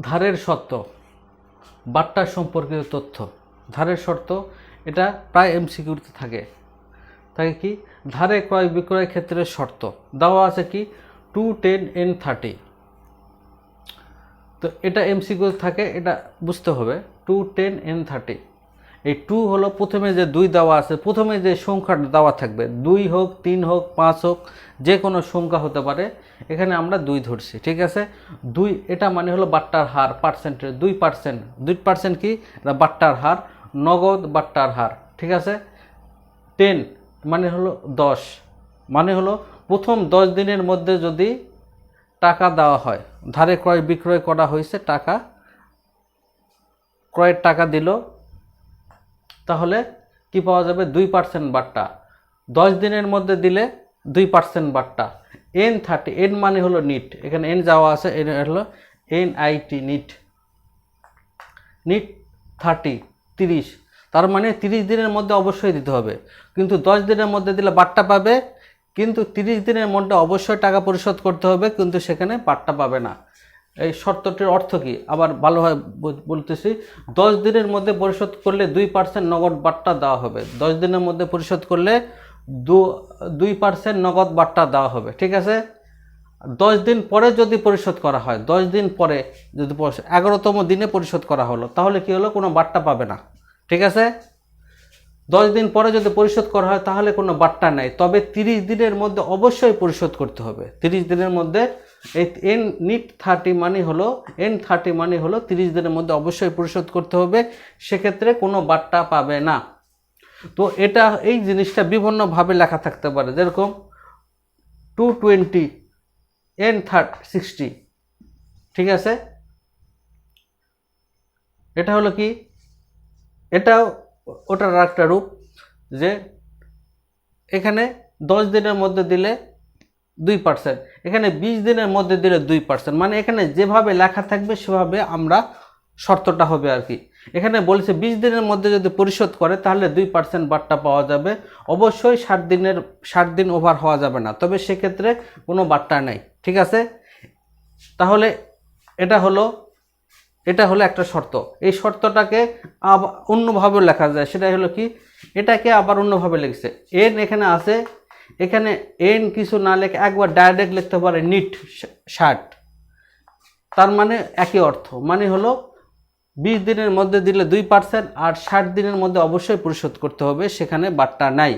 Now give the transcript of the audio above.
ধারের শর্ত বাট্টা সম্পর্কিত তথ্য। ধারের শর্ত, এটা প্রায় এমসিকিউতে থাকে। থাকে কি? ধারে ক্রয় বিক্রয় ক্ষেত্রে শর্ত। দেওয়া আছে কি? টু টেন এন থার্টি তো এটা এমসিকিউ থাকে, এটা বুঝতে হবে। টু টেন এন থার্টি এই টু হলো প্রথমে যে দুই দেওয়া আছে, প্রথমে যে সংখ্যাটা দেওয়া থাকবে, দুই হোক, তিন হোক, পাঁচ হোক যে কোনো সংখ্যা হতে পারে, এখানে আমরা দুই ধরছি, ঠিক আছে? দুই, এটা মানে হলো বাট্টার হার পার্সেন্টের দুই পার্সেন্ট দুই পার্সেন্ট কি? বাট্টার হার, নগদ বাট্টার হার, ঠিক আছে? টেন মানে হলো দশ মানে হলো প্রথম দশ দিনের মধ্যে যদি টাকা দেওয়া হয়, ধারে ক্রয় বিক্রয় করা হয়েছে, টাকা, ক্রয়ের টাকা দিল তাহলে কি পাওয়া যাবে? দুই পার্সেন্ট বাট্টা। দশ দিনের মধ্যে দিলে দুই পার্সেন্ট বাট্টা। এন থার্টি এন মানে হলো নিট। এখানে এন যাওয়া আছে এন হলো N IT net. Net thirty তিরিশ। তার মানে তিরিশ দিনের মধ্যে অবশ্যই দিতে হবে। কিন্তু দশ দিনের মধ্যে দিলে বাট্টা পাবে, কিন্তু তিরিশ দিনের মধ্যে অবশ্যই টাকা পরিশোধ করতে হবে, কিন্তু সেখানে বাট্টা পাবে না। এই শর্তটির অর্থ কি? আবার ভালোভাবে বল- বলতেছি, দশ দিনের মধ্যে পরিশোধ করলে দুই পার্সেন্ট নগদ বাট্টা দেওয়া হবে। দশ দিনের মধ্যে পরিশোধ করলে দু দুই পার্সেন্ট নগদ বাট্টা দেওয়া হবে, ঠিক আছে? দশ দিন পরে যদি পরিশোধ করা হয়, দশ দিন পরে যদি এগারোতম দিনে পরিশোধ করা হলো, তাহলে কি হলো? কোনো বাট্টা পাবে না, ঠিক আছে? দশ দিন পরে যদি পরিশোধ করা হয়, তাহলে কোনো বাট্টা নেই। তবে তিরিশ দিনের মধ্যে অবশ্যই পরিশোধ করতে হবে। তিরিশ দিনের মধ্যে এই এন নিট থার্টি মানি হলো এন থার্টি মানি হলো তিরিশ দিনের মধ্যে অবশ্যই পরিশোধ করতে হবে। সেক্ষেত্রে কোনো বাট্টা পাবে না। তো এটা, এই জিনিসটা বিভিন্নভাবে লেখা থাকতে পারে। যেরকম two twenty N thirty sixty ঠিক আছে? এটা হলো কি? এটাও ওটার আর একটা রূপ যে এখানে দশ দিনের মধ্যে দিলে দুই পার্সেন্ট এখানে বিশ দিনের মধ্যে দিলে দুই পার্সেন্ট মানে এখানে যেভাবে লেখা থাকবে, সেভাবে আমরা শর্তটা হবে আর কি। এখানে বলছে বিশ দিনের মধ্যে যদি পরিশোধ করে, তাহলে দুই পার্সেন্ট বাট্টা পাওয়া যাবে। অবশ্যই ষাট দিনের, ষাট দিন ওভার হওয়া যাবে না। তবে সেক্ষেত্রে কোনো বাট্টা নেই। ঠিক আছে? তাহলে এটা হলো এটা হলো একটা শর্ত। এই শর্তটাকে অন্যভাবে লেখা যায়। সেটাই হলো কি? এটাকে আবার অন্যভাবে লিখছে। এন এখানে আছে। এখানে এন কিছু না লেখে একবার ডাইরেক্ট লিখতে পারে নিট শার্ট। তার মানে একই অর্থ। মানে হলো বিশ দিনের মধ্যে দিলে দুই পার্সেন্ট আর ষাট দিনের মধ্যে অবশ্যই পরিশোধ করতে হবে। সেখানে বাট্টা নাই।